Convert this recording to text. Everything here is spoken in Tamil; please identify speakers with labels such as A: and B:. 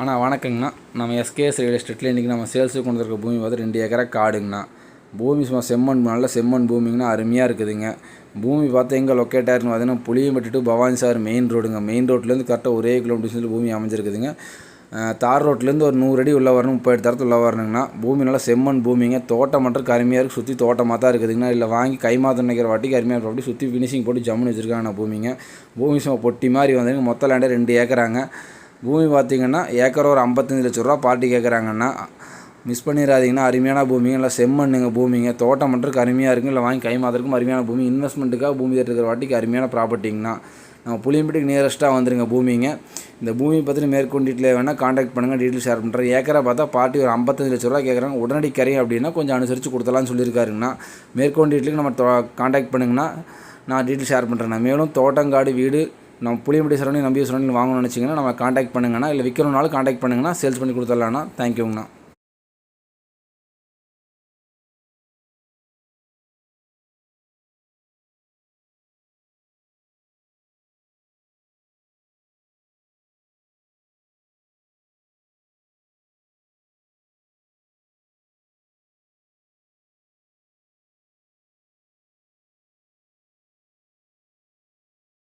A: அண்ணா வணக்கங்கண்ணா. நம்ம எஸ்கேஎஸ் ரியல் எஸ்டேட்டில் இன்றைக்கி நம்ம சேல்ஸுக்கு கொண்டு இருக்க பூமி பார்த்து ரெண்டு ஏக்கரா காடுங்கண்ணா. பூமி சும்மா செம்மண் நல்ல செம்மண் பூமிங்கன்னா அருமையாக இருக்குதுங்க. பூமி பார்த்து எங்கே லொக்கேட் ஆயிருக்குன்னு பார்த்தீங்கன்னா Puliyampattu to Bhavani sir main ரோடுங்க மெயின் ரோட்லேருந்து கரெக்டாக ஒரே கிலோமீட்டர் பூமி அமைஞ்சிருக்குதுங்க. தார் ரோட்லேருந்து ஒரு நூறு அடி உள்ள வரணும் முப்பது தரத்து உள்ள வரணுங்கண்ணா. பூமி நல்லா செம்மண் பூமிங்க. தோட்டம் மட்டும் அருமையாக இருக்குது சுற்றி தோட்டமாக தான் இருக்குதுங்கண்ணா. இல்லை வாங்கி கை நினைக்கிற வாட்டிக்கு அருமையாக இருக்கும் அப்படி சுற்றி ஃபினிஷிங் போட்டு ஜம்முன்னு வச்சுருக்காங்கண்ணா பூமிங்க. பூமி சும்மா பொட்டி மாதிரி வந்துங்க மொத்த லேண்டே ரெண்டு ஏக்கராங்க. பூமி பார்த்தீங்கன்னா ஏக்கர் ஒரு ஐம்பத்தஞ்சு லட்ச ரூபா பார்ட்டி கேட்குறாங்கன்னா மிஸ் பண்ணிடாதீங்கன்னா அருமையான பூமிங்க இல்லை செம்மண்ணுங்க பூமிங்க. தோட்டம் பண்ணுறதுக்கு அருமையாக இருக்குது இல்லை வாங்கி கை மாத்திரக்கும் அருமையான பூமி. இன்வெஸ்ட்மெண்ட்டுக்காக பூமி இருக்கிற வாட்டிக்கு அருமையான ப்ராப்பர்ட்டிங்கண்ணா நம்ம புளியம்பட்டிக்கு நியரஸ்ட்டாக வந்துருங்க பூமிங்க. இந்த பூமி பற்றி மேற்கொண்டு வேணால் காண்டாக்ட் பண்ணுங்கள் டீட்டெயில் ஷேர் பண்ணுறேன் ஏக்கரை பார்த்தா பார்ட்டி ஒரு ஐம்பத்தஞ்சு லட்ச ரூபா கேட்குறாங்க உடனடி கரையும் அப்படின்னா கொஞ்சம் அனுசரித்து கொடுத்தலாம்னு சொல்லியிருக்காருங்கண்ணா. மேற்கொண்டிட்டுக்கு நம்ம காண்டாக்ட் பண்ணுங்கன்னா நான் டீட்டெயில் ஷேர் பண்ணுறேன் மேலும் தோட்டங்காடு வீடு நம்ம புளியம்பட்டி சரௌண்டிங் நம்பி சரௌண்டிங் வாங்கணும்னு நினச்சிங்கன்னா நம்ம காண்டாக்ட் பண்ணுங்கண்ணா. இல்லை விற்கணுன்னாலும் காண்டாக்ட் பண்ணுங்கன்னா சேல்ஸ் பண்ணி கொடுத்துடலாண்ணா. தேங்க்யூங்கண்ணா